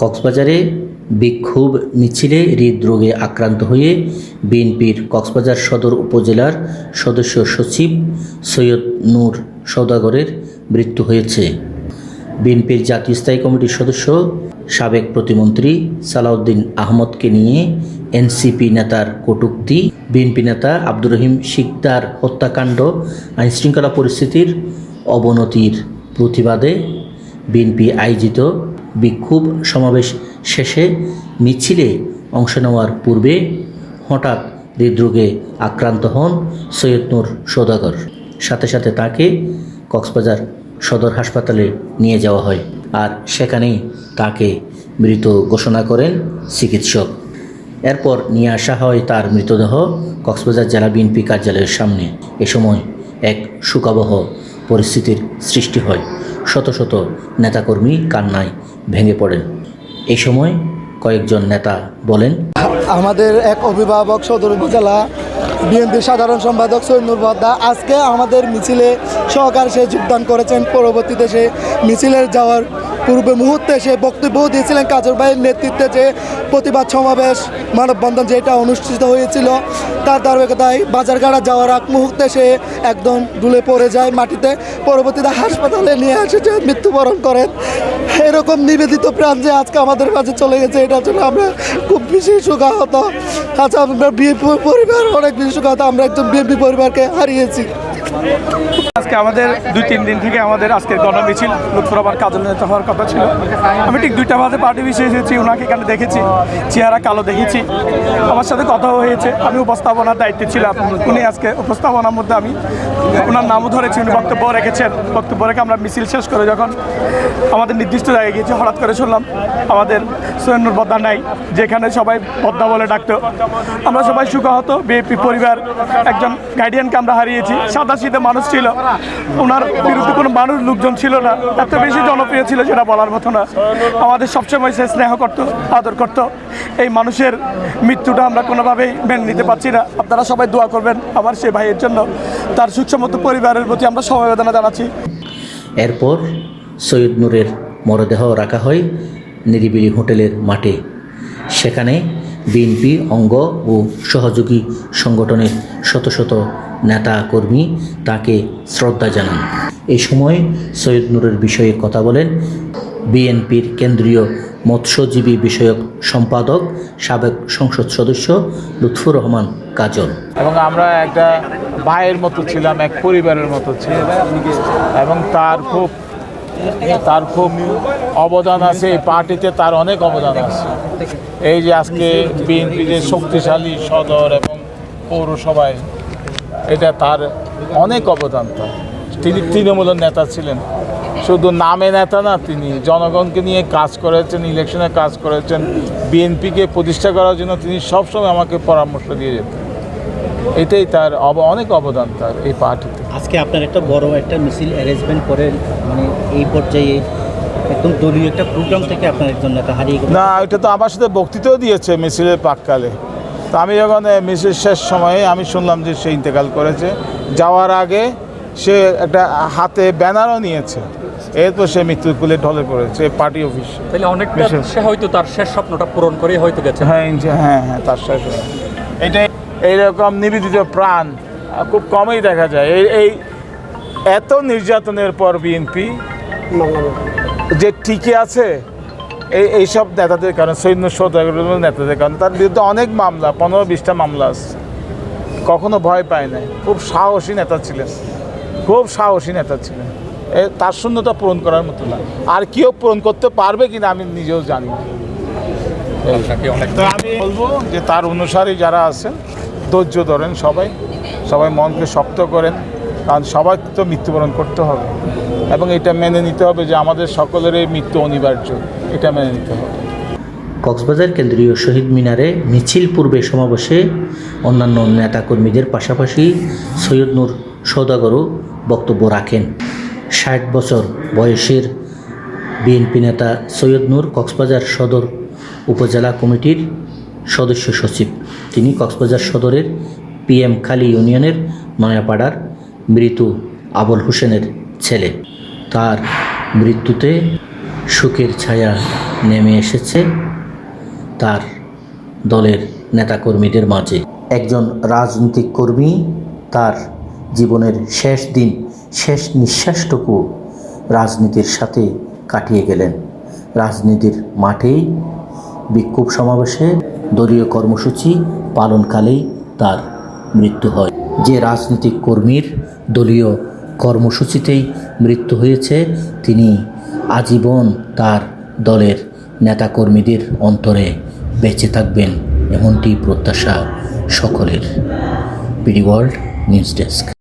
কক্সবাজারে বিক্ষোভ মিছিলে হৃদরোগে আক্রান্ত হয়ে বিএনপির কক্সবাজার সদর উপজেলার সদস্য সচিব সৈয়দ নূর সৌদাগরের মৃত্যু হয়েছে। বিএনপির জাতীয় স্থায়ী কমিটির সদস্য, সাবেক প্রতিমন্ত্রী সালাউদ্দিন আহমদকে নিয়ে এনসিপি নেতার কটূক্তি, বিএনপি নেতা আব্দুর রহিম শিকদার হত্যাকাণ্ড, আইনশৃঙ্খলা পরিস্থিতির অবনতির প্রতিবাদে বিএনপি আয়োজিত বিক্ষোভ সমাবেশ শেষে মিছিলে অংশ নেওয়ার পূর্বে হঠাৎ হৃদরোগে আক্রান্ত হন সৈয়দ নূর সৌদাগর। সাথে সাথে তাকে কক্সবাজার সদর হাসপাতালে নিয়ে যাওয়া হয় আর সেখানেই তাকে মৃত ঘোষণা করেন চিকিৎসক। এরপর নিয়ে আসা হয় তার মৃতদেহ কক্সবাজার জেলা বিএনপি কার্যালয়ের সামনে। এ সময় এক শোকাবহ পরিস্থিতির সৃষ্টি হয়। শত শত নেতাকর্মী কান্নায় ভেঙে পড়েন। এই সময় কয়েকজন নেতা বলেন, আমাদের এক অভিভাবক সদর উপজেলা বিএনপির সাধারণ সম্পাদক সৈনুর বদ্দা আজকে আমাদের মিছিলে সহকার সে যোগদান করেছেন। পরবর্তীতে সে মিছিলের যাওয়ার পূর্বে মুহূর্তে সে বক্তব্য দিয়েছিলেন কাজর ভাইয়ের নেতৃত্বে যে প্রতিবাদ সমাবেশ মানববন্ধন যেটা অনুষ্ঠিত হয়েছিল, তার ধারাবাহিকতায় বাজারগাড়া যাওয়ার আগ মুহূর্তে সে একদম ডুলে পড়ে যায় মাটিতে। পরবর্তীতে হাসপাতালে নিয়ে আসে যে মৃত্যুবরণ করেন। এরকম নিবেদিত প্রাণ যে আজকে আমাদের মাঝে চলে গেছে, এটার জন্য আমরা খুব বেশি সুখাহত। আচ্ছা আমরা বিএনপি পরিবার, অনেক বেশি সুখাহত, আমরা একজন বিএনপি পরিবারকে হারিয়েছি। আজকে আমাদের দুই, তিন দিন থেকে আমাদের আজকের গণমিছিল লুৎফর আবার কাজল নেতা হওয়ার কথা ছিল। আমি ঠিক দুইটা বাজে পার্টি বিষয়ে এসেছি ওনাকে এখানে দেখেছি, চেহারা কালো দেখেছি। আমার সাথে কথাও হয়েছে, আমি উপস্থাপনার দায়িত্বে ছিলাম। উনি আজকে উপস্থাপনার মধ্যে আমি ওনার নামও ধরেছি উনি বক্তব্য রেখেছেন। বক্তব্য রেখে আমরা মিছিল শেষ করে যখন আমাদের নির্দিষ্ট জায়গায় গিয়েছি, হঠাৎ করে শুনলাম আমাদের সৈন্যর পদ্মা নাই, যেখানে সবাই পদ্মা বলে ডাকতো। আমরা সবাই সুখাহত বিএপি পরিবার, একজন গার্ডিয়ানকে আমরা হারিয়েছি। সাদা শীতে মানুষ ছিল। ওনার বিরুদ্ধে কোনো মানুষ, লোকজন ছিল না। এত বেশি জনপ্রিয় ছিল যেটা বলার মতো না। আমাদের সবসময় সে স্নেহ করতো, আদর করতো। এই মানুষের মৃত্যুটা আমরা কোনোভাবেই মেনে নিতে পারছি না। আপনারা সবাই দোয়া করবেন আমার সে ভাইয়ের জন্য। তার সুখসমত পরিবারের প্রতি আমরা সমবেদনা জানাচ্ছি। এরপর সৈয়দ নূরের মরদেহ রাখা হয়। নিরিবিলি হোটেলের মাঠে। সেখানে বিএনপি অঙ্গ ও সহযোগী সংগঠনের শত শত নেতা কর্মী তাকে শ্রদ্ধা জানান। এই সময় সৈয়দ নূরের বিষয়ে কথা বলেন বিএনপির কেন্দ্রীয় মৎস্যজীবী বিষয়ক সম্পাদক, সাবেক সংসদ সদস্য লুৎফুর রহমান কাজল। এবং আমরা একটা ভাইয়ের মতো ছিলাম, এক পরিবারের মতো ছিলাম। এবং তার খুব তার খুব অবদান আছে, এই পার্টিতে তার অনেক অবদান আছে। এই যে আজকে বিএনপি যে শক্তিশালী সদর এবং পৌরসভায়, এটা তার অনেক অবদান তার। তিনি তৃণমূলের নেতা ছিলেন। শুধু নামে নেতা না, তিনি জনগণকে নিয়ে কাজ করেছেন, ইলেকশনে কাজ করেছেন। বিএনপিকে প্রতিষ্ঠা করার জন্য তিনি সবসময় আমাকে পরামর্শ দিয়ে যেতেন। এটাই তার অব- অনেক অবদান তার এই পার্টিতে। আজকে আপনার একটা বড় একটা মিছিল অ্যারেঞ্জমেন্ট করে মানে এই পর্যায়ে একদম দলীয় একটা প্রোগ্রাম থেকে আপনার একজন নেতা হারিয়ে গেল। না ওইটা তো আমার সাথে বক্তৃতাও দিয়েছে মিছিলের পাককালে তো আমি যখন মিছিল শেষ সময়ে আমি শুনলাম যে সে ইন্তেকাল করেছে যাওয়ার আগে সে একটা হাতে ব্যানারও নিয়েছে। এরপর সে মৃত্যুর কুলে ঢলে পড়েছে পার্টি অফিস। তাহলে অনেকটা বিশেষ। সে হয়তো তার শেষ স্বপ্নটা পূরণ করে হয়তো গেছে। হ্যাঁ হ্যাঁ হ্যাঁ তার শেষ এটাই এইরকম নিবেদিত প্রাণ খুব কমই দেখা যায়। এই এই এত নির্যাতনের পর বিএনপি যে টিকে আছে এই এইসব নেতাদের কারণে সৈন্য সৌদাগরের নেতাদের কারণে তার বিরুদ্ধে অনেক মামলা পনেরো বিশটা মামলা আছে। কখনো ভয় পায় নাই। খুব সাহসী নেতা ছিলেন। খুব সাহসী নেতা ছিলেন। এ তার শূন্যতা পূরণ করার মতো না। আর কেউ পূরণ করতে পারবে কিনা আমি নিজেও জানি না। আমি বলব যে তার অনুসারী যারা আছেন ধৈর্য ধরেন সবাই। সবাই মনকে শক্ত করেন, কারণ সবাই তো মৃত্যুবরণ করতে হবে। এবং এটা মেনে নিতে হবে যে আমাদের সকলের এই মৃত্যু অনিবার্য। এটা মেনে নিতে হবে। কক্সবাজার কেন্দ্রীয় শহীদ মিনারে মিছিল পূর্বে সমাবেশে অন্যান্য নেতাকর্মীদের পাশাপাশি সৈয়দ নূর সৌদাগরও বক্তব্য রাখেন। ষাট বছর বয়সের বিএনপি নেতা সৈয়দ নূর কক্সবাজার সদর উপজেলা কমিটির সদস্য সচিব। তিনি কক্সবাজার সদরের পিএম খালি ইউনিয়নের নয়াপাড়ার মৃত আবুল হোসেনের ছেলে। তার মৃত্যুতে সুখের ছায়া নেমে এসেছে তার দলের নেতাকর্মীদের মাঝে। একজন রাজনৈতিক কর্মী, তার জীবনের শেষ দিন, শেষ নিঃশ্বাসটুকু রাজনীতির সাথে কাটিয়ে গেলেন। রাজনীতির মাঠেই বিক্ষোভ সমাবেশে দলীয় কর্মসূচি পালনকালেই তার মৃত্যু হয়। যে রাজনৈতিক কর্মীর দলীয় কর্মসূচিতেই মৃত্যু হয়েছে, তিনি আজীবন তার দলের নেতাকর্মীদের অন্তরে বেঁচে থাকবেন, এমনটি প্রত্যাশা সকলের। PD world news desk.